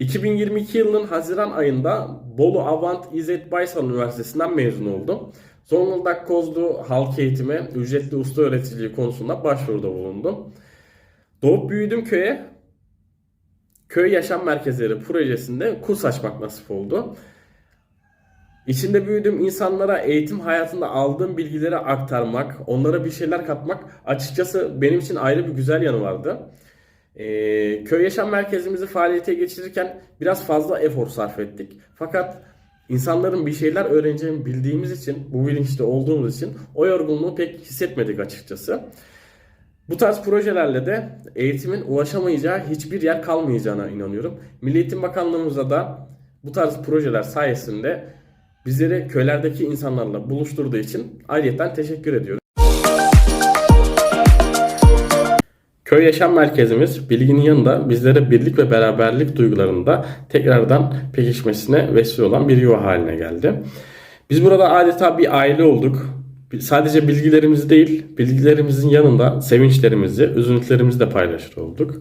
2022 yılının Haziran ayında Bolu Avant İzzet Baysal Üniversitesi'nden mezun oldum. Zonguldak Kozlu halk eğitimi, ücretli usta öğreticiliği konusunda başvuruda bulundum. Doğup büyüdüğüm köye köy yaşam merkezleri projesinde kurs açmak nasip oldu. İçinde büyüdüğüm insanlara eğitim hayatında aldığım bilgileri aktarmak, onlara bir şeyler katmak açıkçası benim için ayrı bir güzel yanı vardı. Ee, köy yaşam merkezimizi faaliyete geçirirken biraz fazla efor sarf ettik. Fakat insanların bir şeyler öğreneceğini bildiğimiz için, bu bilinçte olduğumuz için o yorgunluğu pek hissetmedik açıkçası. Bu tarz projelerle de eğitimin ulaşamayacağı hiçbir yer kalmayacağına inanıyorum. Milli Eğitim Bakanlığımıza da bu tarz projeler sayesinde bizleri köylerdeki insanlarla buluşturduğu için ayrıyeten teşekkür ediyorum. Köy Yaşam Merkezimiz bilginin yanında bizlere birlik ve beraberlik duygularında tekrardan pekişmesine vesile olan bir yuva haline geldi. Biz burada adeta bir aile olduk. Sadece bilgilerimiz değil, bilgilerimizin yanında sevinçlerimizi, üzüntülerimizi de paylaşır olduk.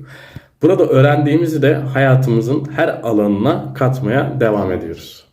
Burada öğrendiğimizi de hayatımızın her alanına katmaya devam ediyoruz.